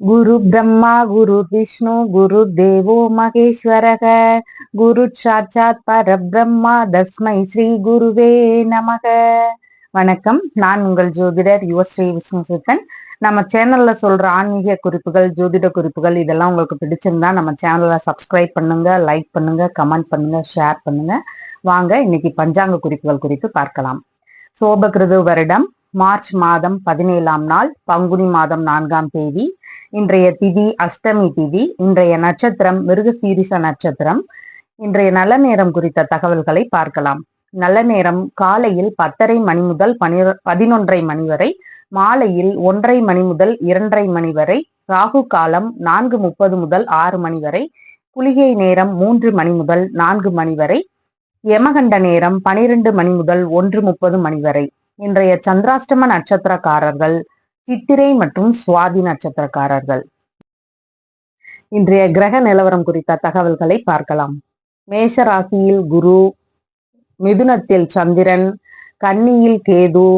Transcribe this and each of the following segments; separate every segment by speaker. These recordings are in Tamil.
Speaker 1: குரு பிரம்மா குரு விஷ்ணு குரு தேவோ மகேஸ்வரக. குரு சாட்சாத் பரபிரம்மா தஸ்மை ஸ்ரீ குருவே நமக. வணக்கம். நான் உங்கள் ஜோதிடர் யுவஸ்ரீ விஷ்ணு சித்தன் நம்ம சேனல்ல சொல்ற ஆன்மீக குறிப்புகள் ஜோதிட குறிப்புகள் இதெல்லாம் உங்களுக்கு பிடிச்சிருந்தா நம்ம சேனலை சப்ஸ்கிரைப் பண்ணுங்க லைக் பண்ணுங்க கமெண்ட் பண்ணுங்க ஷேர் பண்ணுங்க. வாங்க இன்னைக்கு பஞ்சாங்க குறிப்புகள் குறித்து பார்க்கலாம். சோபகிருது வருடம் மார்ச் மாதம் பதினேழாம் நாள் பங்குனி மாதம் நான்காம் தேதி இன்றைய திதி அஷ்டமி திதி இன்றைய நட்சத்திரம் மிருகசீரிச நட்சத்திரம். இன்றைய நல்ல நேரம் குறித்த தகவல்களை பார்க்கலாம். நல்ல நேரம் காலையில் பத்தரை மணி முதல் பனி பதினொன்றரை மணி வரை மாலையில் ஒன்றரை மணி முதல் இரண்டரை மணி வரை ராகு காலம் நான்கு முப்பது முதல் ஆறு மணி வரை குளிகை நேரம் மூன்று மணி முதல் நான்கு மணி வரை யமகண்ட நேரம் பனிரெண்டு மணி முதல் ஒன்று முப்பது மணி வரை. இன்றைய சந்திராஷ்டம நட்சத்திரக்காரர்கள் சித்திரை மற்றும் சுவாதி நட்சத்திரக்காரர்கள். இன்றைய கிரக நிலவரம் குறித்த தகவல்களை பார்க்கலாம். மேஷ ராசியில் குரு மிதுனத்தில் சந்திரன் கன்னியில் கேது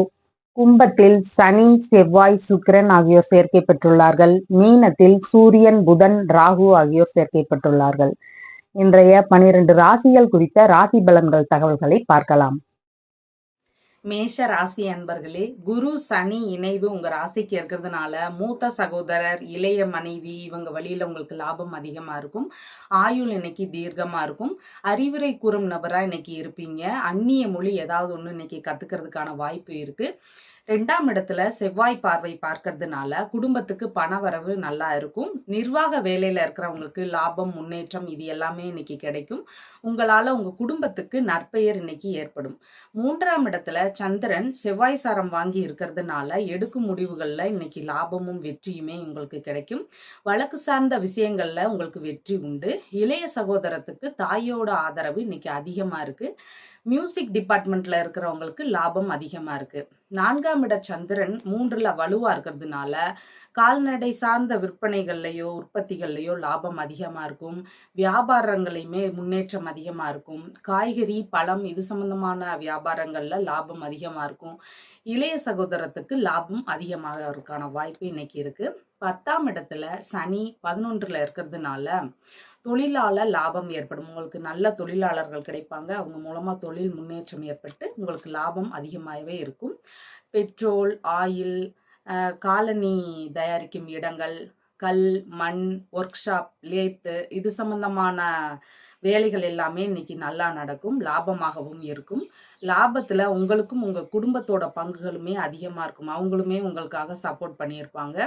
Speaker 1: கும்பத்தில் சனி செவ்வாய் சுக்கிரன் ஆகியோர் சேர்க்கை பெற்றுள்ளார்கள். மீனத்தில் சூரியன் புதன் ராகு ஆகியோர் சேர்க்கை பெற்றுள்ளார்கள். இன்றைய பனிரெண்டு ராசிகள் குறித்த ராசி பலன்கள் தகவல்களை பார்க்கலாம்.
Speaker 2: மேஷ ராசி அன்பர்களே குரு சனி இணைவு உங்க ராசிக்கு இருக்கிறதுனால மூத்த சகோதரர் இளைய மனைவி இவங்க வழியில உங்களுக்கு லாபம் அதிகமா இருக்கும். ஆயுள் இன்னைக்கு தீர்க்கமா இருக்கும். அறிவுரை கூறும் நபரா இன்னைக்கு இருப்பீங்க. அந்நிய மொழி ஏதாவது ஒன்று இன்னைக்கு கத்துக்கிறதுக்கான வாய்ப்பு இருக்கு. ரெண்டாம் இடத்துல செவ்வாய் பார்வை பார்க்கறதுனால குடும்பத்துக்கு பண வரவு நல்லா இருக்கும். நிர்வாக வேலையில இருக்கிறவங்களுக்கு லாபம் முன்னேற்றம் இது எல்லாமே இன்னைக்கு கிடைக்கும். உங்களால உங்க குடும்பத்துக்கு நற்பெயர் இன்னைக்கு ஏற்படும். மூன்றாம் இடத்துல சந்திரன் செவ்வாய் சாரம் வாங்கி இருக்கிறதுனால எடுக்கும் முடிவுகள்ல இன்னைக்கு லாபமும் வெற்றியுமே உங்களுக்கு கிடைக்கும். வழக்கு சார்ந்த விஷயங்கள்ல உங்களுக்கு வெற்றி உண்டு. இளைய சகோதரத்துக்கு தாயோட ஆதரவு இன்னைக்கு அதிகமா இருக்கு. மியூசிக் டிபார்ட்மெண்ட்ல இருக்கிறவங்களுக்கு லாபம் அதிகமா இருக்கு. நான்காம் இட சந்திரன் மூன்றுல வலுவா இருக்கிறதுனால கால்நடை சார்ந்த விற்பனைகள்லையோ உற்பத்திகள்லையோ லாபம் அதிகமா இருக்கும். வியாபாரங்களையுமே முன்னேற்றம் அதிகமா இருக்கும். காய்கறி பழம் இது சம்பந்தமான வியாபாரங்கள்ல லாபம் அதிகமா இருக்கும். இளைய சகோதரத்துக்கு லாபம் அதிகமாக இருக்கான வாய்ப்பு இன்னைக்கு இருக்கு. பத்தாம் இடத்துல சனி பதினொன்றுல இருக்கிறதுனால தொழிலாளர் லாபம் ஏற்படும். உங்களுக்கு நல்ல தொழிலாளர்கள் கிடைப்பாங்க. அவங்க மூலமாக தொழில் முன்னேற்றம் ஏற்பட்டு உங்களுக்கு லாபம் அதிகமாகவே இருக்கும். பெட்ரோல் ஆயில் காலனி தயாரிக்கும் இடங்கள் கல் மண் ஒர்க் ஷாப் லேத்து இது சம்பந்தமான வேலைகள் எல்லாமே இன்னைக்கு நல்லா நடக்கும். லாபமாகவும் இருக்கும். லாபத்தில் உங்களுக்கும் உங்கள் குடும்பத்தோட பங்குகளுமே அதிகமாக இருக்கும். அவங்களுமே உங்களுக்காக சப்போர்ட் பண்ணியிருப்பாங்க.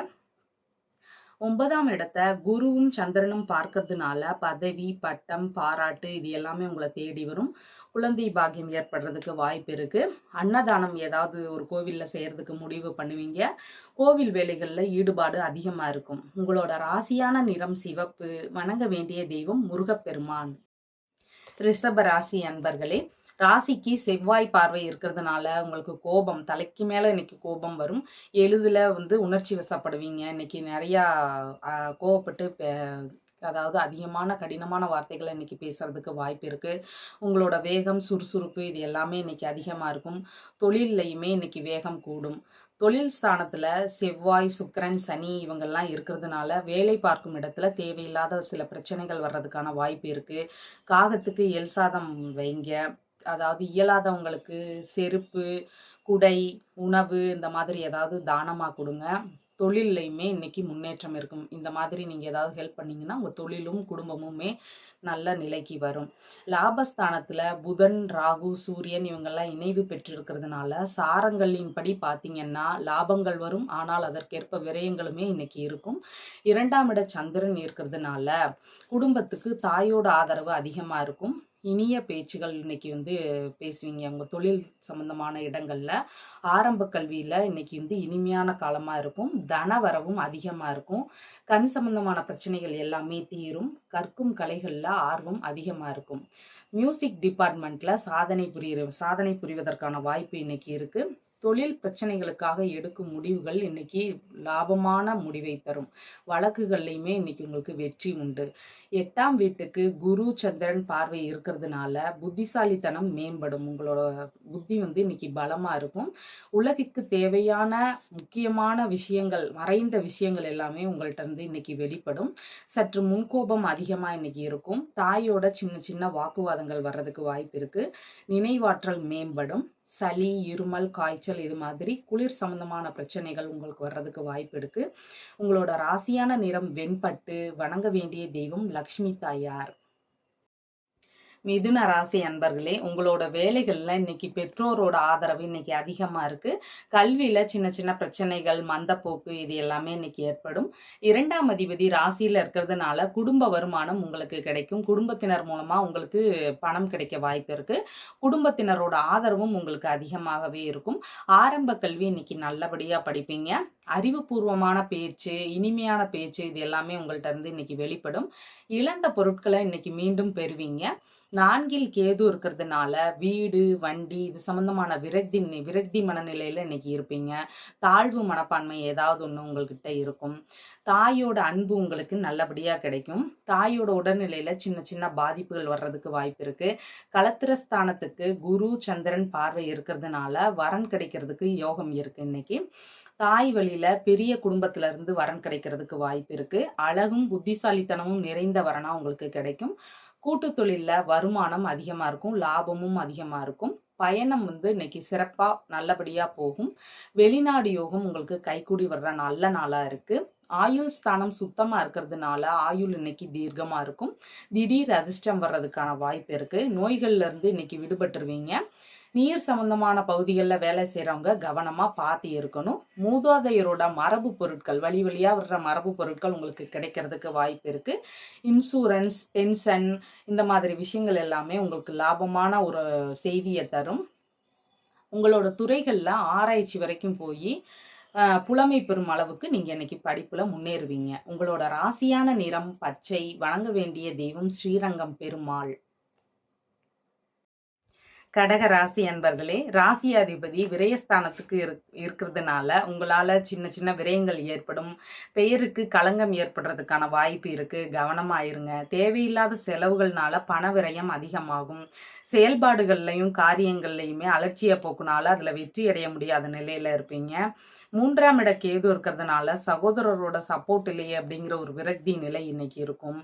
Speaker 2: ஒன்பதாம் இடத்த குருவும் சந்திரனும் பார்க்கறதுனால பதவி பட்டம் பாராட்டு இது எல்லாமே உங்களை தேடி வரும். குழந்தை பாக்கியம் ஏற்படுறதுக்கு வாய்ப்பு இருக்கு. அன்னதானம் ஏதாவது ஒரு கோவிலில் செய்யறதுக்கு முடிவு பண்ணுவீங்க. கோவில் வேலைகளில் ஈடுபாடு அதிகமாக இருக்கும். உங்களோட ராசியான நிறம் சிவப்பு. வணங்க வேண்டிய தெய்வம் முருகப்பெருமான். ரிஷப ராசி அன்பர்களே ராசிக்கு செவ்வாய் பார்வை இருக்கிறதுனால உங்களுக்கு கோபம் தலைக்கு மேலே இன்னைக்கு கோபம் வரும். எளிதில் வந்து உணர்ச்சி வசப்படுவீங்க. இன்னைக்கு நிறையா கோவப்பட்டு அதாவது அதிகமான கடினமான வார்த்தைகளை இன்னைக்கு பேசுறதுக்கு வாய்ப்பு இருக்கு. உங்களோட வேகம் சுறுசுறுப்பு இது எல்லாமே இன்னைக்கு அதிகமாக இருக்கும். தொழில்லையுமே இன்னைக்கு வேகம் கூடும். தொழில் ஸ்தானத்தில் செவ்வாய் சுக்கரன் சனி இவங்கெல்லாம் இருக்கிறதுனால வேலை பார்க்கும் இடத்துல தேவையில்லாத சில பிரச்சனைகள் வர்றதுக்கான வாய்ப்பு இருக்குது காகத்துக்கு எல்சாதம் வைங்க. அதாவது இயலாதவங்களுக்கு செருப்பு குடை உணவு இந்த மாதிரி ஏதாவது தானமாக கொடுங்க. தொழில்லையுமே இன்றைக்கி முன்னேற்றம் இருக்கும். இந்த மாதிரி நீங்கள் ஏதாவது ஹெல்ப் பண்ணிங்கன்னா உங்கள் தொழிலும் குடும்பமுமே நல்ல நிலைக்கு வரும். லாபஸ்தானத்தில் புதன் ராகு சூரியன் இவங்கெல்லாம் இணைவு பெற்றிருக்கிறதுனால சாரங்களின்படி பார்த்தீங்கன்னா லாபங்கள் வரும். ஆனால் அதற்கேற்ப விரயங்களுமே இன்றைக்கி இருக்கும். இரண்டாம் இட சந்திரன் இருக்கிறதுனால குடும்பத்துக்கு தாயோட ஆதரவு அதிகமாக இருக்கும். இனிய பேச்சுகள் இன்னைக்கு வந்து பேசுவீங்க. உங்கள் தொழில் சம்மந்தமான இடங்களில் ஆரம்ப கல்வியில் இன்னைக்கு வந்து இனிமையான காலமாக இருக்கும். தன வரவும் அதிகமாக இருக்கும். கண் சம்பந்தமான பிரச்சனைகள் எல்லாமே தீரும். கற்கும் கலைகளில் ஆர்வம் அதிகமாக இருக்கும். மியூசிக் டிபார்ட்மெண்ட்டில் சாதனை புரியிற சாதனை புரிவதற்கான வாய்ப்பு இன்னைக்கு இருக்குது தொழில் பிரச்சனைகளுக்காக எடுக்கும் முடிவுகள் இன்னைக்கு லாபமான முடிவை தரும். வழக்குகள்லையுமே இன்னைக்கு உங்களுக்கு வெற்றி உண்டு. எட்டாம் வீட்டுக்கு குரு சந்திரன் பார்வை இருக்கிறதுனால புத்திசாலித்தனம் மேம்படும். உங்களோட புத்தி வந்து இன்னைக்கு பலமாக இருக்கும். உலகிற்கு தேவையான முக்கியமான விஷயங்கள் மறைந்த விஷயங்கள் எல்லாமே உங்கள்கிட்ட இருந்து இன்னைக்கு வெளிப்படும். சற்று முன்கோபம் அதிகமாக இன்னைக்கு இருக்கும். தாயோட சின்ன சின்ன வாக்குவாதங்கள் வர்றதுக்கு வாய்ப்பு இருக்கு. நினைவாற்றல் மேம்படும். சளி இருமல் காய்ச்சல் இது மாதிரி குளிர் சம்பந்தமான பிரச்சனைகள் உங்களுக்கு வர்றதுக்கு வாய்ப்பு இருக்கு. உங்களோட ராசியான நிறம் வெண்பட்டு வணங்க வேண்டிய தெய்வம் லக்ஷ்மி தாயார். மிதுன ராசி அன்பர்களே உங்களோட வேலைகளில் இன்னைக்கு பெற்றோரோட ஆதரவு இன்னைக்கு அதிகமாக இருக்குது கல்வியில் சின்ன சின்ன பிரச்சனைகள் மந்தப்போக்கு இது எல்லாமே இன்னைக்கு ஏற்படும். இரண்டாம் அதிபதி ராசியில் இருக்கிறதுனால குடும்ப வருமானம் உங்களுக்கு கிடைக்கும். குடும்பத்தினர் மூலமாக உங்களுக்கு பணம் கிடைக்க வாய்ப்பு இருக்குது குடும்பத்தினரோட ஆதரவும் உங்களுக்கு அதிகமாகவே இருக்கும். ஆரம்ப கல்வி இன்னைக்கு நல்லபடியாக படிப்பீங்க. அறிவுபூர்வமான பேச்சு இனிமையான பேச்சு இது எல்லாமே உங்கள்கிட்ட இருந்து இன்னைக்கு வெளிப்படும். இழந்த பொருட்களை இன்னைக்கு மீண்டும் பெறுவீங்க. நான்கில் கேது இருக்கிறதுனால வீடு வண்டி இது சம்பந்தமான விரக்தி விரக்தி மனநிலையில் இன்னைக்கு இருப்பீங்க. தாழ்வு மனப்பான்மை ஏதாவது ஒன்று உங்கள்கிட்ட இருக்கும். தாயோட அன்பு உங்களுக்கு நல்லபடியாக கிடைக்கும். தாயோட உடல்நிலையில் சின்ன சின்ன பாதிப்புகள் வர்றதுக்கு வாய்ப்பு இருக்குது களத்திரஸ்தானத்துக்கு குரு சந்திரன் பார்வை இருக்கிறதுனால வரன் கிடைக்கிறதுக்கு யோகம் இருக்குது இன்னைக்கு. தாய் வழியில் பெரிய குடும்பத்துல இருந்து வரன் கிடைக்கிறதுக்கு வாய்ப்பு இருக்குது அழகும் புத்திசாலித்தனமும் நிறைந்த வரனாக உங்களுக்கு கிடைக்கும். கூட்டு தொழிலில் வருமானம் அதிகமாக இருக்கும் லாபமும் அதிகமாக இருக்கும். பயணம் வந்து இன்னைக்கு சிறப்பாக நல்லபடியாக போகும். வெளிநாடு யோகம் உங்களுக்கு கைகூடி வர்ற நல்ல நாளாக இருக்குது ஆயுள் ஸ்தானம் சுத்தமாக இருக்கிறதுனால ஆயுள் இன்னைக்கு தீர்க்கமாக இருக்கும். திடீர் அதிர்ஷ்டம் வர்றதுக்கான வாய்ப்பு இருக்குது நோய்கள்லேருந்து இன்னைக்கு விடுபட்டுருவீங்க. நீர் சம்பந்தமான பகுதிகளில் வேலை செய்கிறவங்க கவனமாக பார்த்து இருக்கணும். மூதாதையரோட மரபு பொருட்கள் வழி வழியாக வர்ற மரபு பொருட்கள் உங்களுக்கு கிடைக்கிறதுக்கு வாய்ப்பு இருக்குது இன்சூரன்ஸ் பென்ஷன் இந்த மாதிரி விஷயங்கள் எல்லாமே உங்களுக்கு லாபமான ஒரு செய்தியை தரும். உங்களோட துறைகளில் ஆராய்ச்சி வரைக்கும் போய் புலமை பெறும் அளவுக்கு நீங்கள் இன்னைக்கு படிப்பில் முன்னேறுவீங்க. உங்களோட ராசியான நிறம் பச்சை வணங்க வேண்டிய தெய்வம் ஸ்ரீரங்கம் பெருமாள். கடக ராசி அன்பர்களே ராசி அதிபதி விரயஸ்தானத்துக்கு இருக்கிறதுனால உங்களால் சின்ன சின்ன விரயங்கள் ஏற்படும். பெயருக்கு களங்கம் ஏற்படுறதுக்கான வாய்ப்பு இருக்குது கவனமாயிருங்க. தேவையில்லாத செலவுகள்னால பண விரயம் அதிகமாகும். செயல்பாடுகள்லையும் காரியங்கள்லையுமே அலட்சிய போக்குனால அதில் வெற்றி அடைய முடியாத நிலையில் இருப்பீங்க. மூன்றாம் இட கேது இருக்கிறதுனால சகோதரரோட சப்போர்ட் இல்லையே அப்படிங்கிற ஒரு விரக்தி நிலை இன்னைக்கு இருக்கும்.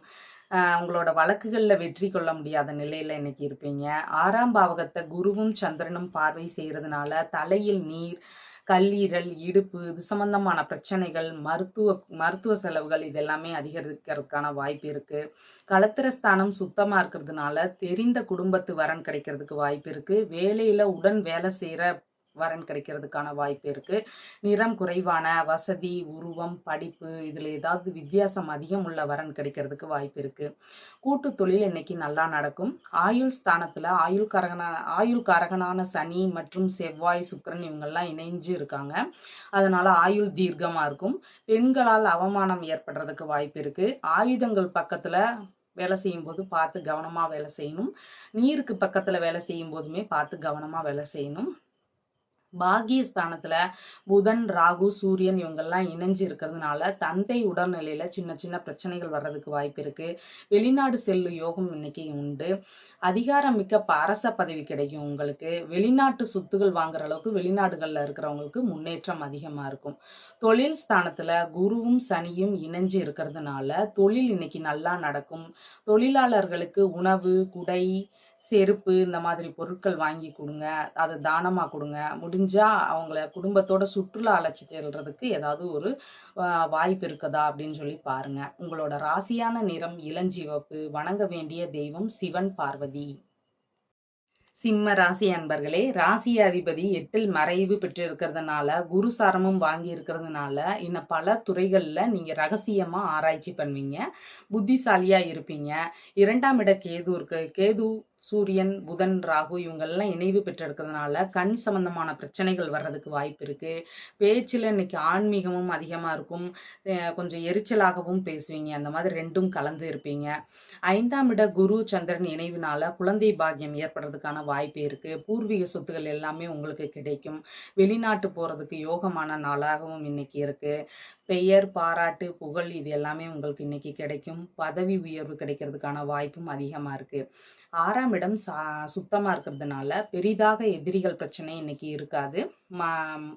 Speaker 2: உங்களோட வழக்குகளில் வெற்றி கொள்ள முடியாத நிலையில் இன்னைக்கு இருப்பீங்க. ஆறாம் பாவகத்தை குருவும் சந்திரனும் பார்வை செய்கிறதுனால தலையில் நீர் கல்லீரல் இடுப்பு இது சம்பந்தமான பிரச்சனைகள் மருத்துவ மருத்துவ செலவுகள் இதெல்லாமே அதிகரிக்கிறதுக்கான வாய்ப்பு இருக்குது களத்திரஸ்தானம் சுத்தமாக இருக்கிறதுனால தெரிந்த குடும்பத்து வரன் கிடைக்கிறதுக்கு வாய்ப்பு இருக்குது வேலையில் உடன் வேலை செய்கிற வரன் கிடைக்கிறதுக்கான வாய்ப்பு இருக்குது நிறம் குறைவான வசதி உருவம் படிப்பு இதில் ஏதாவது வித்தியாசம் அதிகம் உள்ள வரன் கிடைக்கிறதுக்கு வாய்ப்பு இருக்குது கூட்டு தொழில் இன்னைக்கு நல்லா நடக்கும். ஆயுள் ஸ்தானத்தில் ஆயுள் கரகனான ஆயுள் காரகனான சனி மற்றும் செவ்வாய் சுக்கரன் இவங்கெல்லாம் இணைஞ்சு இருக்காங்க. அதனால் ஆயுள் தீர்க்கமாக இருக்கும். பெண்களால் அவமானம் ஏற்படுறதுக்கு வாய்ப்பு இருக்குது ஆயுதங்கள் பக்கத்தில் வேலை செய்யும் போது பார்த்து கவனமாக வேலை செய்யணும். நீருக்கு பக்கத்தில் வேலை செய்யும் போதுமே பார்த்து கவனமாக வேலை செய்யணும். பாகியஸ்தானத்துல புதன் ராகு சூரியன் இவங்கெல்லாம் இணைஞ்சு இருக்கிறதுனால தந்தை உடல்நிலையில சின்ன சின்ன பிரச்சனைகள் வர்றதுக்கு வாய்ப்பு இருக்கு. வெளிநாடு செல்லு யோகம் இன்னைக்கு உண்டு. அதிகாரம் மிக்க அரச பதவி கிடைக்கும் உங்களுக்கு. வெளிநாட்டு சொத்துகள் வாங்குற அளவுக்கு வெளிநாடுகள்ல இருக்கிறவங்களுக்கு முன்னேற்றம் அதிகமா இருக்கும். தொழில் ஸ்தானத்துல குருவும் சனியும் இணைஞ்சு இருக்கிறதுனால தொழில் இன்னைக்கு நல்லா நடக்கும். தொழிலாளர்களுக்கு உணவு குடை செருப்பு இந்த மாதிரி பொருட்கள் வாங்கி கொடுங்க. அதை தானமாக கொடுங்க. முடிஞ்சால் அவங்கள குடும்பத்தோட சுற்றுலா அழைச்சி செல்றதுக்கு ஏதாவது ஒரு வாய்ப்பு இருக்குதா அப்படின்னு சொல்லி பாருங்கள் உங்களோட ராசியான நிறம் இளஞ்சிவப்பு வணங்க வேண்டிய தெய்வம் சிவன் பார்வதி. சிம்ம ராசி அன்பர்களே ராசி அதிபதி எட்டில் மறைவு பெற்று இருக்கிறதுனால குரு சாரமும் வாங்கி இருக்கிறதுனால இன்னும் பல துறைகளில் நீங்கள் ரகசியமாக ஆராய்ச்சி பண்ணுவீங்க. புத்திசாலியாக இருப்பீங்க. இரண்டாம் இட கேது இருக்கு. கேது சூரியன் புதன் ராகு இவங்கெல்லாம் இணைவு பெற்றிருக்கிறதுனால கண் சம்பந்தமான பிரச்சனைகள் வர்றதுக்கு வாய்ப்பு இருக்குது பேச்சில் இன்னைக்கு ஆன்மீகமும் அதிகமாக இருக்கும். கொஞ்சம் எரிச்சலாகவும் பேசுவீங்க. அந்த மாதிரி ரெண்டும் கலந்து இருப்பீங்க. ஐந்தாம் இட குரு சந்திரன் இணைவினால குழந்தை பாக்கியம் ஏற்படுறதுக்கான வாய்ப்பு இருக்குது பூர்வீக சொத்துக்கள் எல்லாமே உங்களுக்கு கிடைக்கும். வெளிநாட்டு போகிறதுக்கு யோகமான நாளாகவும் இன்னைக்கு இருக்குது பெயர் பாராட்டு புகழ் இது எல்லாமே உங்களுக்கு இன்னைக்கு கிடைக்கும். பதவி உயர்வு கிடைக்கிறதுக்கான வாய்ப்பும் அதிகமாக இருக்குது ஆறாம் இடம் சா சுத்தமாக இருக்கிறதுனால பெரிதாக எதிரிகள் பிரச்சனை இன்னைக்கு இருக்காது. ம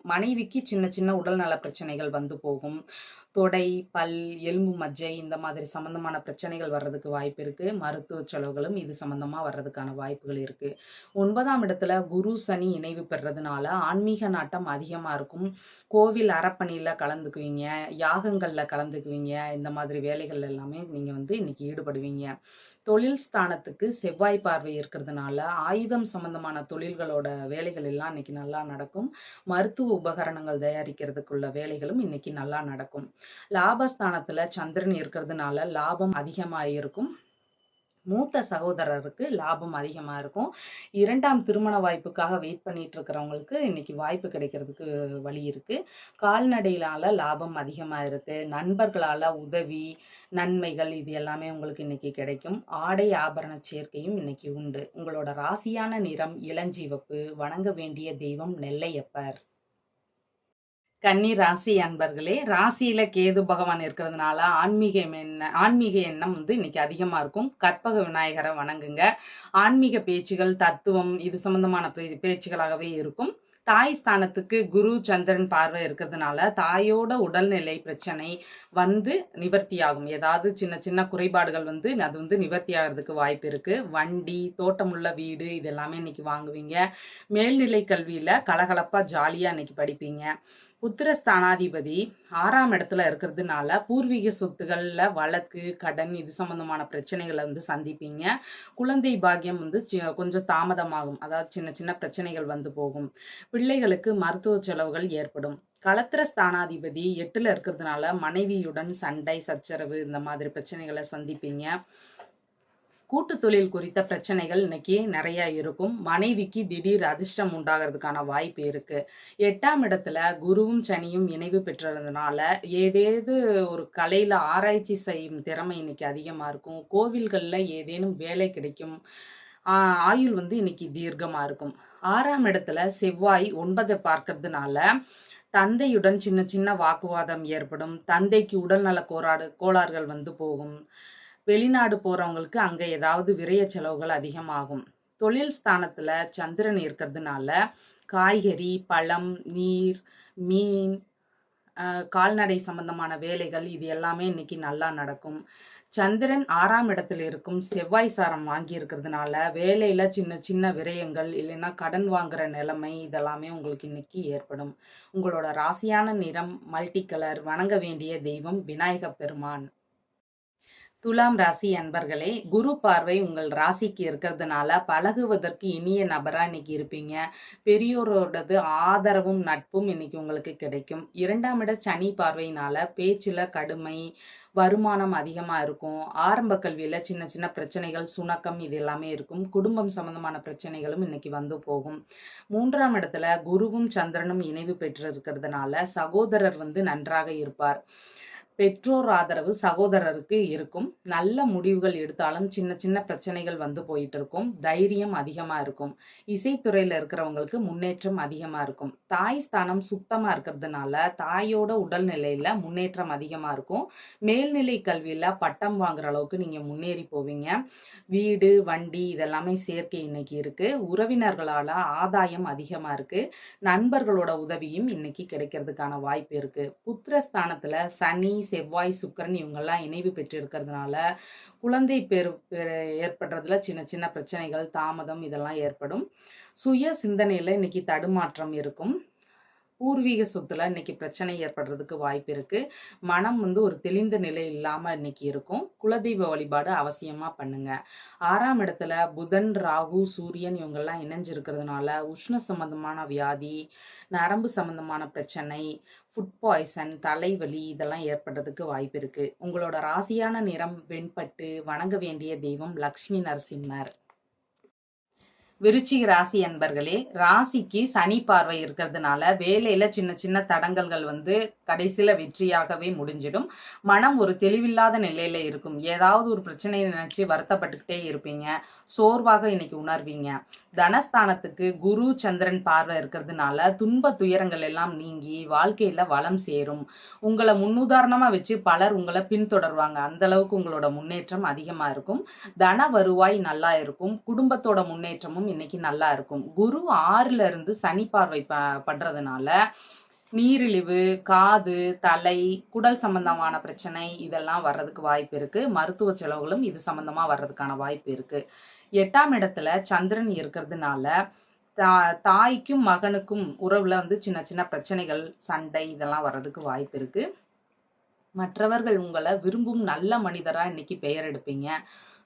Speaker 2: மனைவிக்கு சின்ன சின்ன உடல்நல பிரச்சனைகள் வந்து போகும். தொடை பல் எலும்பு மஜ்ஜை இந்த மாதிரி சம்மந்தமான பிரச்சனைகள் வர்றதுக்கு வாய்ப்பு இருக்கு. மருத்துவ செலவுகளும் இது சம்மந்தமாக வர்றதுக்கான வாய்ப்புகள் இருக்கு. ஒன்பதாம் இடத்துல குரு சனி இணைவு பெறதுனால ஆன்மீக நாட்டம் அதிகமா இருக்கும். கோவில் அறப்பணியில கலந்துக்குவீங்க. யாகங்கள்ல கலந்துக்குவீங்க. இந்த மாதிரி வேலைகள் எல்லாமே நீங்க வந்து இன்னைக்கு ஈடுபடுவீங்க. தொழில் ஸ்தானத்துக்கு செவ்வாய் பார்வை இருக்கிறதுனால ஆயுதம் சம்பந்தமான தொழில்களோட வேலைகள் எல்லாம் இன்னைக்கு நல்லா நடக்கும். மருத்துவ உபகரணங்கள் தயாரிக்கிறதுக்குள்ள வேலைகளும் இன்னைக்கு நல்லா நடக்கும். லாபஸ்தானத்துல சந்திரன் இருக்கிறதுனால லாபம் அதிகமாக இருக்கும் மூத்த சகோதரருக்கு லாபம் அதிகமாக இருக்கும். இரண்டாம் திருமண வாய்ப்புக்காக வெயிட் பண்ணிட்டு இருக்கிறவங்களுக்கு இன்னைக்கு வாய்ப்பு கிடைக்கிறதுக்கு வழி இருக்குது கால்நடையிலால் லாபம் அதிகமாக இருக்குது நண்பர்களால் உதவி நன்மைகள் இது எல்லாமே உங்களுக்கு இன்னைக்கு கிடைக்கும். ஆடை ஆபரண சேர்க்கையும் இன்னைக்கு உண்டு. உங்களோட ராசியான நிறம் இளஞ்சிவப்பு. வணங்க வேண்டிய தெய்வம் நெல்லையப்பர். கன்னி ராசி அன்பர்களே ராசியில கேது பகவான் இருக்கிறதுனால ஆன்மீகம் என்ன ஆன்மீக எண்ணம் வந்து இன்னைக்கு அதிகமா இருக்கும். கற்பக விநாயகரை வணங்குங்க. ஆன்மீக பேச்சுகள் தத்துவம் இது சம்பந்தமான பே- பேச்சுகளாகவே இருக்கும். தாய் ஸ்தானத்துக்கு குரு சந்திரன் பார்வை இருக்கிறதுனால தாயோட உடல்நிலை பிரச்சனை வந்து நிவர்த்தியாகும். ஏதாவது சின்ன சின்ன குறைபாடுகள் வந்து அது வந்து நிவர்த்தி ஆகிறதுக்கு வாய்ப்பு இருக்கு. வண்டி தோட்டமுள்ள வீடு இது எல்லாமே இன்னைக்கு வாங்குவீங்க. மேல்நிலை கல்வியில கலகலப்பா ஜாலியா இன்னைக்கு படிப்பீங்க. உத்திரஸ்தானாதிபதி ஆறாம் இடத்துல இருக்கிறதுனால பூர்வீக சொத்துக்களில் வழக்கு கடன் இது சம்பந்தமான பிரச்சனைகளை வந்து சந்திப்பீங்க. குழந்தை பாக்கியம் வந்து கொஞ்சம் தாமதமாகும். அதாவது சின்ன சின்ன பிரச்சனைகள் வந்து போகும். பிள்ளைகளுக்கு மருத்துவ செலவுகள் ஏற்படும். களத்திர ஸ்தானாதிபதி எட்டில் இருக்கிறதுனால மனைவியுடன் சண்டை சச்சரவு இந்த மாதிரி பிரச்சனைகளை சந்திப்பீங்க. கூட்டு தொழில் குறித்த பிரச்சனைகள் இன்னைக்கு நிறைய இருக்கும். மனைவிக்கு திடீர் அதிர்ஷ்டம் உண்டாகிறதுக்கான வாய்ப்பு இருக்கு. எட்டாம் இடத்துல குருவும் சனியும் இணைவு பெற்றதுனால ஏதேது ஒரு கலையில ஆராய்ச்சி செய்யும் திறமை இன்னைக்கு அதிகமா இருக்கும். கோவில்கள்ல ஏதேனும் வேலை கிடைக்கும். ஆயுள் வந்து இன்னைக்கு தீர்க்கமா இருக்கும். ஆறாம் இடத்துல செவ்வாய் ஒன்பதை பார்க்கறதுனால தந்தையுடன் சின்ன சின்ன வாக்குவாதம் ஏற்படும். தந்தைக்கு உடல்நல கோராடு கோளாறுகள் வந்து போகும். வெளிநாடு போறவங்களுக்கு அங்க ஏதாவது விரய செலவுகள் அதிகமாகும். தொழில் ஸ்தானத்துல சந்திரன் இருக்கிறதுனால காய்கறி பழம் நீர் மீன் கால்நடை சம்பந்தமான வேலைகள் இது எல்லாமே இன்னைக்கு நல்லா நடக்கும். சந்திரன் ஆறாம் இடத்துல இருக்கும் செவ்வாய் சாரம் வாங்கி இருக்கிறதுனால வேலையில சின்ன சின்ன விரயங்கள் இல்லைன்னா கடன் வாங்குற நிலைமை இதெல்லாமே உங்களுக்கு இன்னைக்கு ஏற்படும். உங்களோட ராசியான நிறம் மல்டி கலர் வணங்க வேண்டிய தெய்வம் விநாயக பெருமான். துலாம் ராசி அன்பர்களே குரு பார்வை உங்கள் ராசிக்கு இருக்கிறதுனால பழகுவதற்கு இனிய நபராக இன்னைக்கு இருப்பீங்க. பெரியோரோடது ஆதரவும் நட்பும் இன்னைக்கு உங்களுக்கு கிடைக்கும். இரண்டாம் இட சனி பார்வையினால பேச்சில் கடுமை வருமானம் அதிகமாக இருக்கும். ஆரம்ப கல்வியில் சின்ன சின்ன பிரச்சனைகள் சுணக்கம் இது எல்லாமே இருக்கும். குடும்பம் சம்பந்தமான பிரச்சனைகளும் இன்னைக்கு வந்து போகும். மூன்றாம் இடத்துல குருவும் சந்திரனும் இணைவு பெற்று இருக்கிறதுனால சகோதரர் வந்து நன்றாக இருப்பார். பெற்றோர் ஆதரவு சகோதரருக்கு இருக்கும். நல்ல முடிவுகள் எடுத்தாலும் சின்ன சின்ன பிரச்சனைகள் வந்து போயிட்டு இருக்கும் தைரியம் அதிகமா இருக்கும். இசைத்துறையில இருக்கிறவங்களுக்கு முன்னேற்றம் அதிகமா இருக்கும். தாய் ஸ்தானம் சுத்தமா இருக்கிறதுனால தாயோட உடல்நிலையில முன்னேற்றம் அதிகமா இருக்கும். மேல்நிலை கல்வியில பட்டம் வாங்குற அளவுக்கு நீங்க முன்னேறி போவீங்க. வீடு வண்டி இதெல்லாமே சேர்க்கை இன்னைக்கு இருக்கு. உறவினர்களால ஆதாயம் அதிகமா இருக்கு. நண்பர்களோட உதவியும் இன்னைக்கு கிடைக்கிறதுக்கான வாய்ப்பு இருக்கு. புத்திரஸ்தானத்துல சனி செவ்வாய் சுக்கிரன் இவங்கெல்லாம் இணைவு பெற்றிருக்கிறதுனால குழந்தை பேரு ஏற்படுறதுல சின்ன சின்ன பிரச்சனைகள் தாமதம் இதெல்லாம் ஏற்படும். சுய சிந்தனையில் இன்னைக்கு தடுமாற்றம் இருக்கும். பூர்வீக சொத்துல இன்னைக்கு பிரச்சனை ஏற்படுறதுக்கு வாய்ப்பு இருக்கு. மனம் வந்து ஒரு தெளிந்த நிலை இல்லாம இன்னைக்கு இருக்கும். குலதெய்வ வழிபாடு அவசியமா பண்ணுங்க. ஆறாம் இடத்துல புதன் ராகு சூரியன் இவங்கெல்லாம் இணைஞ்சிருக்கிறதுனால உஷ்ண சம்பந்தமான வியாதி நரம்பு சம்பந்தமான பிரச்சனை ஃபுட் பாய்சன் தலைவலி இதெல்லாம் ஏற்படுறதுக்கு வாய்ப்பு இருக்குது உங்களோட ராசியான நிறம் வெண்பட்டு வணங்க வேண்டிய தெய்வம் லக்ஷ்மி நரசிம்மர். விருச்சிக ராசி அன்பர்களே ராசிக்கு சனி பார்வை இருக்கிறதுனால வேலையில சின்ன சின்ன தடங்கல்கள் வந்து கடைசியில வெற்றியாகவே முடிஞ்சிடும். மனம் ஒரு தெளிவில்லாத நிலையில இருக்கும். ஏதாவது ஒரு பிரச்சனையை நினைச்சு வருத்தப்பட்டுக்கிட்டே இருப்பீங்க. சோர்வாக இன்னைக்கு உணர்வீங்க. தனஸ்தானத்துக்கு குரு சந்திரன் பார்வை இருக்கிறதுனால துன்ப துயரங்கள் எல்லாம் நீங்கி வாழ்க்கையில வளம் சேரும். உங்களை முன்னுதாரணமா வச்சு பலர் உங்களை பின்தொடர்வாங்க. அந்த அளவுக்கு உங்களோட முன்னேற்றம் அதிகமா இருக்கும். தன வருவாய் நல்லா இருக்கும். குடும்பத்தோட முன்னேற்றமும் இன்னைக்கு நல்லா இருக்கும். குரு ஆறுல இருந்து சனி பார்வை ப படுறதுனால நீரிழிவு காது தலை குடல் சம்பந்தமான பிரச்சனை இதெல்லாம் வர்றதுக்கு வாய்ப்பு இருக்கு. மருத்துவ செலவுகளும் இது சம்பந்தமா வர்றதுக்கான வாய்ப்பு இருக்கு. எட்டாம் இடத்துல சந்திரன் இருக்கிறதுனால தா தாய்க்கும் மகனுக்கும் உறவுல வந்து சின்ன சின்ன பிரச்சனைகள் சண்டை இதெல்லாம் வர்றதுக்கு வாய்ப்பு இருக்கு. மற்றவர்கள் உங்களை விரும்பும் நல்ல மனிதராக இன்னைக்கு பெயர் எடுப்பீங்க.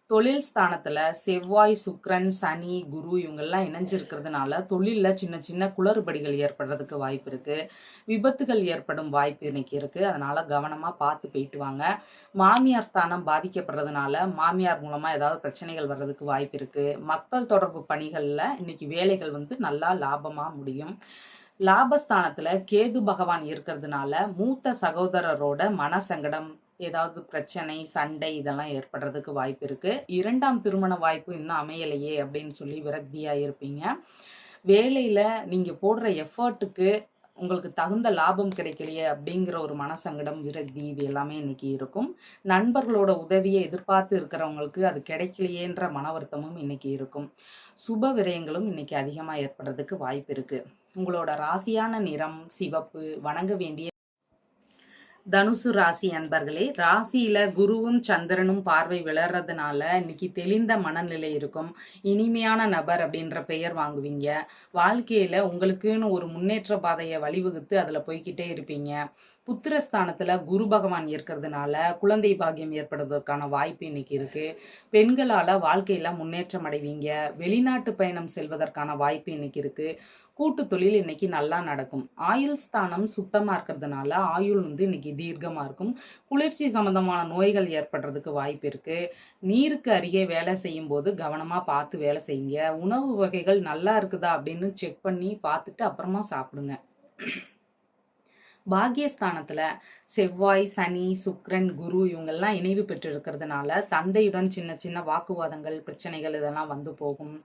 Speaker 2: தொழில் ஸ்தானத்தில் செவ்வாய் சுக்ரன் சனி குரு இவங்கெல்லாம் இணைஞ்சிருக்கிறதுனால தொழிலில் சின்ன சின்ன குளறுபடிகள் ஏற்படுறதுக்கு வாய்ப்பு இருக்குது விபத்துகள் ஏற்படும் வாய்ப்பு இன்னைக்கு இருக்குது அதனால் கவனமாக பார்த்து போயிட்டு வாங்க. மாமியார் ஸ்தானம் பாதிக்கப்படுறதுனால மாமியார் மூலமாக ஏதாவது பிரச்சனைகள் வர்றதுக்கு வாய்ப்பு இருக்குது மக்கள் தொடர்பு பணிகளில் இன்னைக்கு வேலைகள் வந்து நல்லா லாபமாக முடியும். லாபஸ்தானத்தில் கேது பகவான் இருக்கிறதுனால மூத்த சகோதரரோட மனசங்கடம் ஏதாவது பிரச்சனை சண்டை இதெல்லாம் ஏற்படுறதுக்கு வாய்ப்பு இருக்கு. இரண்டாம் திருமண வாய்ப்பு இன்னும் அமையலையே அப்படின்னு சொல்லி விரக்தியாக இருப்பீங்க வேலையில் நீங்கள் போடுற எஃபர்ட்டுக்கு உங்களுக்கு தகுந்த லாபம் கிடைக்கலையே அப்படிங்கிற ஒரு மனசங்கடம் விரக்தி இது எல்லாமே இன்னைக்கு இருக்கும். நண்பர்களோட உதவியை எதிர்பார்த்து இருக்கிறவங்களுக்கு அது கிடைக்கலையேன்ற மன வருத்தமும் இன்னைக்கு இருக்கும். சுப விரயங்களும் இன்னைக்கு அதிகமாக ஏற்படுறதுக்கு வாய்ப்பு இருக்குது உங்களோட ராசியான நிறம் சிவப்பு வணங்க வேண்டிய தனுசு ராசி அன்பர்களே ராசியில குருவும் சந்திரனும் பார்வை விளறதுனால இன்னைக்கு தெளிந்த மனநிலை இருக்கும். இனிமையான நபர் அப்படின்ற பெயர் வாங்குவீங்க. வாழ்க்கையில உங்களுக்குன்னு ஒரு முன்னேற்ற பாதையை வழிவகுத்து அதுல போய்க்கிட்டே இருப்பீங்க. புத்திரஸ்தானத்துல குரு பகவான் இருக்கிறதுனால குழந்தை பாகியம் ஏற்படுவதற்கான வாய்ப்பு இன்னைக்கு இருக்கு. பெண்களால வாழ்க்கையில முன்னேற்றம் அடைவீங்க. வெளிநாட்டு பயணம் செல்வதற்கான வாய்ப்பு இன்னைக்கு இருக்கு. கூட்டு தொழில் இன்னைக்கு நல்லா நடக்கும். ஆயுள் ஸ்தானம் சுத்தமாக இருக்கிறதுனால ஆயுள் வந்து இன்னைக்கு தீர்க்கமாக இருக்கும். குளிர்ச்சி சம்பந்தமான நோய்கள் ஏற்படுறதுக்கு வாய்ப்பு இருக்குது நீருக்கு அருகே வேலை செய்யும் போது பார்த்து வேலை செய்யுங்க. உணவு வகைகள் நல்லா இருக்குதா அப்படின்னு செக் பண்ணி பார்த்துட்டு அப்புறமா சாப்பிடுங்க. பாக்யஸ்தானத்தில் செவ்வாய் சனி சுக்ரன் குரு இவங்கெல்லாம் இணைவு பெற்று இருக்கிறதுனால தந்தையுடன் சின்ன சின்ன வாக்குவாதங்கள் பிரச்சனைகள் இதெல்லாம் வந்து போகும்.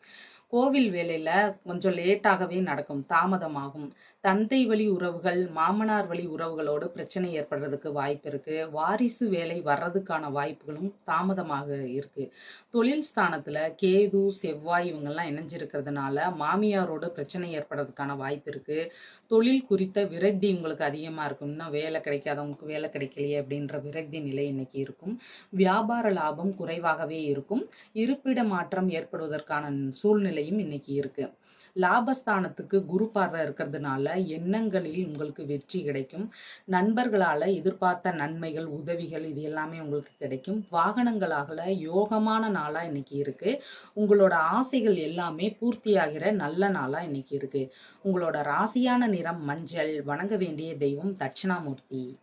Speaker 2: கோவில் வேலையில் கொஞ்சம் லேட்டாகவே நடக்கும் தாமதமாகும். தந்தை வழி உறவுகள் மாமனார் வழி உறவுகளோடு பிரச்சனை ஏற்படுறதுக்கு வாய்ப்பு இருக்கு. வாரிசு வேலை வர்றதுக்கான வாய்ப்புகளும் தாமதமாக இருக்கு. தொழில் ஸ்தானத்தில் கேது செவ்வாய் இவங்கெல்லாம் இணைஞ்சிருக்கிறதுனால மாமியாரோட பிரச்சனை ஏற்படுறதுக்கான வாய்ப்பு இருக்கு. தொழில் குறித்த விரக்தி உங்களுக்கு அதிகமாக இருக்கும். இன்னும் வேலை கிடைக்காதவங்களுக்கு வேலை கிடைக்கலையே அப்படின்ற விரக்தி நிலை இன்னைக்கு இருக்கும். வியாபார லாபம் குறைவாகவே இருக்கும். இருப்பிட மாற்றம் ஏற்படுவதற்கான சூழ்நிலை நிலையும் இன்னைக்கு இருக்கு. லாபஸ்தானத்துக்கு குரு பார்வை இருக்கிறதுனால எண்ணங்களில் உங்களுக்கு வெற்றி கிடைக்கும். நண்பர்களால் எதிர்பார்த்த நன்மைகள் உதவிகள் இது எல்லாமே உங்களுக்கு கிடைக்கும். வாகனங்களாக யோகமான நாளாக இன்னைக்கு இருக்கு. உங்களோட ஆசைகள் எல்லாமே பூர்த்தியாகிற நல்ல நாளாக இன்னைக்கு இருக்கு. உங்களோட ராசியான நிறம் மஞ்சள். வணங்க வேண்டிய தெய்வம் தட்சிணாமூர்த்தி.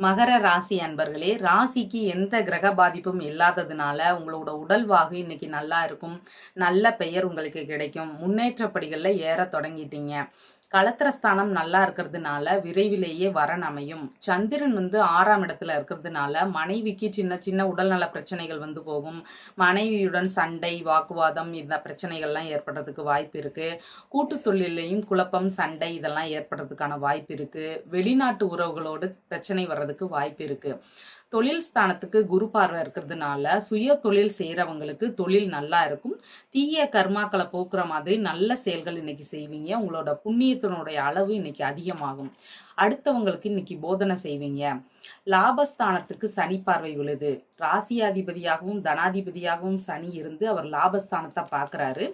Speaker 2: மகர ராசி அன்பர்களே ராசிக்கு எந்த கிரக பாதிப்பும் இல்லாததுனால உங்களோட உடல்வாகு இன்னைக்கு நல்லா இருக்கும். நல்ல பெயர் உங்களுக்கு கிடைக்கும். முன்னேற்றப்படிகளில் ஏற தொடங்கிட்டீங்க. களத்திரஸ்தானம் நல்லா இருக்கிறதுனால விரைவிலேயே வரன் அமையும். சந்திரன் வந்து ஆறாம் இடத்துல இருக்கிறதுனால மனைவிக்கு சின்ன சின்ன உடல்நல பிரச்சனைகள் வந்து போகும். மனைவியுடன் சண்டை வாக்குவாதம் இந்த பிரச்சனைகள்லாம் ஏற்படுறதுக்கு வாய்ப்பு இருக்கு. கூட்டு தொழிலையும் குழப்பம் சண்டை இதெல்லாம் ஏற்படுறதுக்கான வாய்ப்பு இருக்கு. வெளிநாட்டு உறவுகளோடு பிரச்சனை வர்றதுக்கு வாய்ப்பு இருக்கு. தொழில் ஸ்தானத்துக்கு குரு பார்வை இருக்கிறதுனால சுய தொழில் செய்கிறவங்களுக்கு தொழில் நல்லா இருக்கும். தீய கர்மாக்களை போக்குற மாதிரி நல்ல செயல்கள் இன்னைக்கு செய்வீங்க. உங்களோட புண்ணியத்தினுடைய அளவு இன்னைக்கு அதிகமாகும். அடுத்தவங்களுக்கு இன்னைக்கு போதனை செய்வீங்க. லாபஸ்தானத்துக்கு சனி பார்வை விழுது. ராசியாதிபதியாகவும் தனாதிபதியாகவும் சனி இருந்து அவர் லாபஸ்தானத்தை பார்க்குறாரு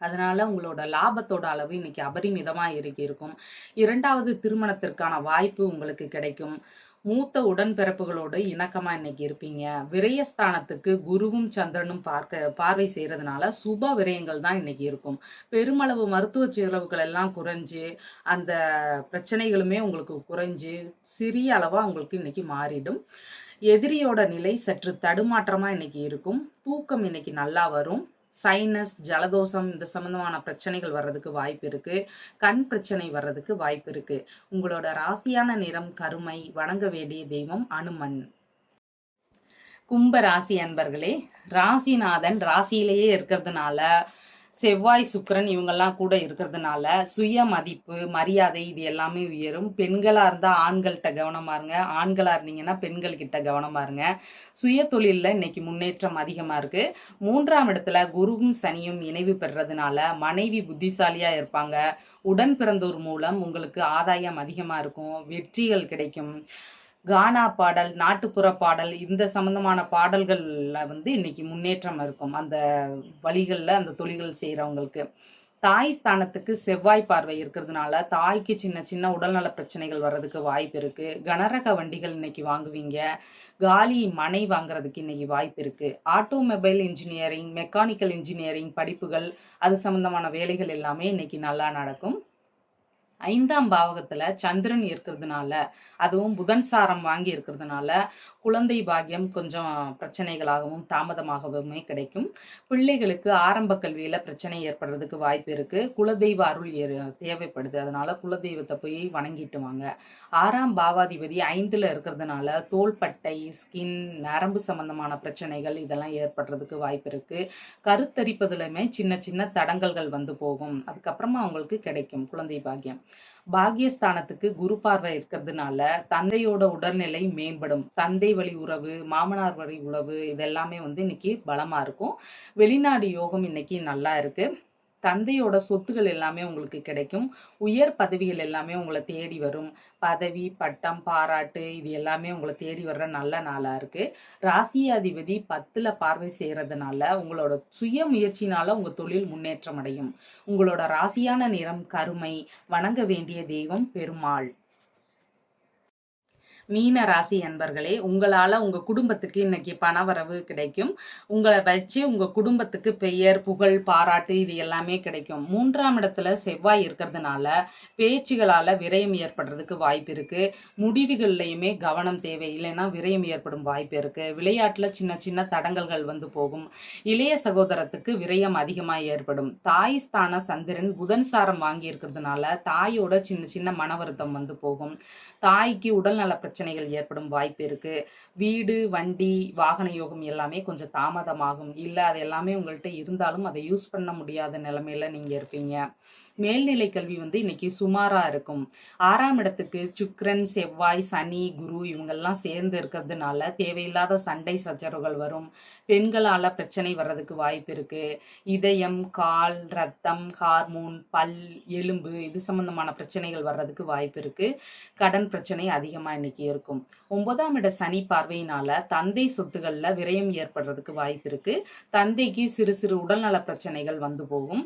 Speaker 2: அதனால உங்களோட லாபத்தோட அளவு இன்னைக்கு அபரிமிதமாக இருக்கு இருக்கும். இரண்டாவது திருமணத்திற்கான வாய்ப்பு உங்களுக்கு கிடைக்கும். மூத்த உடன்பிறப்புகளோடு இணக்கமாக இன்னைக்கு இருப்பீங்க. விரயஸ்தானத்துக்கு குருவும் சந்திரனும் பார்க்க பார்வை செய்கிறதுனால சுப விரயங்கள் தான் இன்னைக்கு இருக்கும். பெருமளவு மருத்துவ செலவுகள் எல்லாம் குறைஞ்சு அந்த பிரச்சனைகளுமே உங்களுக்கு குறைஞ்சு சிறிய அளவாக உங்களுக்கு இன்னைக்கு மாறிடும். எதிரியோட நிலை சற்று தடுமாற்றமாக இன்னைக்கு இருக்கும். தூக்கம் இன்னைக்கு நல்லா வரும். சைனஸ் ஜலதோஷம் இந்த சம்பந்தமான பிரச்சனைகள் வர்றதுக்கு வாய்ப்பு இருக்கு. கண் பிரச்சனை வர்றதுக்கு வாய்ப்பு இருக்கு. உங்களோட ராசியான நிறம் கருமை வணங்க வேண்டிய தெய்வம் அனுமன். கும்ப ராசி அன்பர்களே ராசிநாதன் ராசியிலேயே இருக்கிறதுனால செவ்வாய் சுக்கிரன் இவங்கெல்லாம் கூட இருக்கிறதுனால சுய மதிப்பு மரியாதை இது எல்லாமே உயரும். பெண்களாக இருந்தால் ஆண்கள்கிட்ட கவனமாக இருங்க. ஆண்களாக இருந்தீங்கன்னா பெண்கள்கிட்ட கவனமாக இருங்க. சுய தொழிலில் இன்னைக்கு முன்னேற்றம் அதிகமாக இருக்குது மூன்றாம் இடத்துல குருவும் சனியும் இணைவு பெறுறதுனால மனைவி புத்திசாலியாக இருப்பாங்க. உடன் பிறந்தோர் மூலம் உங்களுக்கு ஆதாயம் அதிகமாக இருக்கும். வெற்றிகள் கிடைக்கும். கானா பாடல் நாட்டுப்புற பாடல் இந்த சம்மந்தமான பாடல்களில் வந்து இன்னைக்கு முன்னேற்றம் இருக்கும். அந்த வழிகளில் அந்த தொழில்கள் செய்கிறவங்களுக்கு தாய் ஸ்தானத்துக்கு செவ்வாய் பார்வை இருக்கிறதுனால தாய்க்கு சின்ன சின்ன உடல்நல பிரச்சனைகள் வர்றதுக்கு வாய்ப்பு இருக்குது கனரக வண்டிகள் இன்னைக்கு வாங்குவீங்க. காலி மனை வாங்குறதுக்கு இன்னைக்கு வாய்ப்பு இருக்குது ஆட்டோமொபைல் இன்ஜினியரிங் மெக்கானிக்கல் இன்ஜினியரிங் படிப்புகள் அது சம்மந்தமான வேலைகள் எல்லாமே இன்னைக்கு நல்லா நடக்கும். ஐந்தாம் பாவகத்துல சந்திரன் இருக்கிறதுனால அதுவும் புதன் சாரம் வாங்கி இருக்கிறதுனால குழந்தை பாக்கியம் கொஞ்சம் பிரச்சனைகளாகவும் தாமதமாகவுமே கிடைக்கும். பிள்ளைகளுக்கு ஆரம்ப கல்வியில பிரச்சனை ஏற்படுறதுக்கு வாய்ப்பு இருக்கு. குலதெய்வ அருள் தேவைப்படுது. அதனால குலதெய்வத்தை போய் வணங்கிட்டு வாங்க ஆறாம் பாவாதிபதி ஐந்துல இருக்கிறதுனால தோள்பட்டை ஸ்கின் நரம்பு சம்பந்தமான பிரச்சனைகள் இதெல்லாம் ஏற்படுறதுக்கு வாய்ப்பு இருக்கு. கருத்தரிப்பதுலையுமே சின்ன சின்ன தடங்கல்கள் வந்து போகும். அதுக்கப்புறமா அவங்களுக்கு கிடைக்கும் குழந்தை பாக்கியம். பாகியஸ்தானத்துக்கு குரு பார்வை இருக்கிறதுனால தந்தையோட உடல்நிலை மேம்படும். தந்தை வழி உறவு மாமனார் வழி உறவு இதெல்லாமே வந்து இன்னைக்கு பலமா இருக்கும். வெளிநாடு யோகம் இன்னைக்கு நல்லா இருக்கு. தந்தையோட சொத்துகள் எல்லாமே உங்களுக்கு கிடைக்கும். உயர் பதவிகள் எல்லாமே உங்களை தேடி வரும். பதவி பட்டம் பாராட்டு இது எல்லாமே உங்களை தேடி வர்ற நல்ல நாளா இருக்கு. ராசியாதிபதி பத்துல பார்வை செய்யறதுனால உங்களோட சுய முயற்சினால உங்க தொழில் முன்னேற்றம் அடையும். உங்களோட ராசியான நிறம் கருமை. வணங்க வேண்டிய தெய்வம் பெருமாள். மீன ராசி அன்பர்களே உங்களால உங்க குடும்பத்துக்கு இன்னைக்கு பணவரவு கிடைக்கும். உங்களை வச்சு உங்க குடும்பத்துக்கு பெயர் புகழ் பாராட்டு இது எல்லாமே கிடைக்கும். மூன்றாம் இடத்துல செவ்வாய் இருக்கிறதுனால பேச்சுகளால விரயம் ஏற்படுறதுக்கு வாய்ப்பு இருக்கு. முடிவுகள்லையுமே கவனம் தேவை இல்லைன்னா விரயம் ஏற்படும் வாய்ப்பு இருக்கு. விளையாட்டுல சின்ன சின்ன தடங்கல்கள் வந்து போகும். இளைய சகோதரத்துக்கு விரயம் அதிகமாக ஏற்படும். தாய் ஸ்தான சந்திரன் புதன் சாரம் வாங்கி இருக்கிறதுனால தாயோட சின்ன சின்ன மன வருத்தம் வந்து போகும். தாய்க்கு உடல்நல பிரச்சனைகள் ஏற்படும் வாய்ப்பு இருக்கு. வீடு வண்டி வாகன யோகம் எல்லாமே கொஞ்சம் தாமதமாகும். இல்லை அது எல்லாமே உங்கள்கிட்ட இருந்தாலும் அதை யூஸ் பண்ண முடியாத நிலைமையில நீங்க இருப்பீங்க. மேல்நிலை கல்வி வந்து இன்னைக்கு சுமாராக இருக்கும். ஆறாம் இடத்துக்கு சுக்ரன் செவ்வாய் சனி குரு இவங்கெல்லாம் சேர்ந்து இருக்கிறதுனால தேவையில்லாத சண்டை சச்சரவுகள் வரும். பெண்களால் பிரச்சனை வர்றதுக்கு வாய்ப்பு இருக்குது இதயம் கால் ரத்தம் ஹார்மோன் பல் எலும்பு இது சம்பந்தமான பிரச்சனைகள் வர்றதுக்கு வாய்ப்பு இருக்குது கடன் பிரச்சனை அதிகமாக இன்னைக்கு இருக்கும். ஒன்பதாம் இட சனி பார்வையினால் தந்தை சொத்துக்களில் விரயம் ஏற்படுறதுக்கு வாய்ப்பு இருக்குது தந்தைக்கு சிறு சிறு உடல்நல பிரச்சனைகள் வந்து போகும்.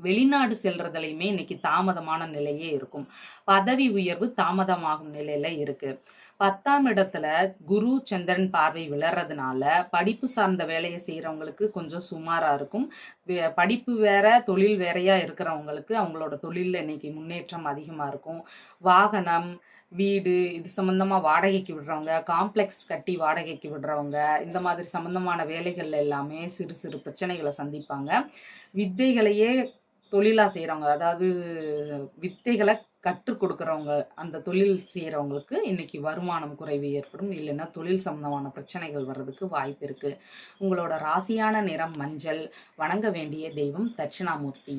Speaker 2: வெளிநாடு செல்றதுலையுமே இன்னைக்கு தாமதமான நிலையே இருக்கும். பதவி உயர்வு தாமதமாகும் நிலையில இருக்கு. பத்தாம் இடத்துல குரு சந்திரன் பார்வை விழறதுனால படிப்பு சார்ந்த வேலையை செய்யறவங்களுக்கு கொஞ்சம் சுமாரா இருக்கும். வே- படிப்பு வேற தொழில் வேறையா இருக்கிறவங்களுக்கு அவங்களோட தொழில்ல இன்னைக்கு முன்னேற்றம் அதிகமா இருக்கும். வாகனம் வீடு இது சம்பந்தமா வாடகைக்கு விடுறவங்க காம்ப்ளெக்ஸ் கட்டி வாடகைக்கு விடுறவங்க இந்த மாதிரி சம்பந்தமான வேலைகள் எல்லாமே சிறு சிறு பிரச்சனைகளை சந்திப்பாங்க. வித்தைகளையே தொழிலாக செய்கிறவங்க அதாவது வித்தைகளை கற்றுக் கொடுக்குறவங்க அந்த தொழில் செய்கிறவங்களுக்கு இன்னைக்கு வருமானம் குறைவு ஏற்படும். இல்லைன்னா தொழில் சம்பந்தமான பிரச்சனைகள் வர்றதுக்கு வாய்ப்பு இருக்குது உங்களோட ராசியான நிறம் மஞ்சள் வணங்க வேண்டிய தெய்வம் தட்சிணாமூர்த்தி.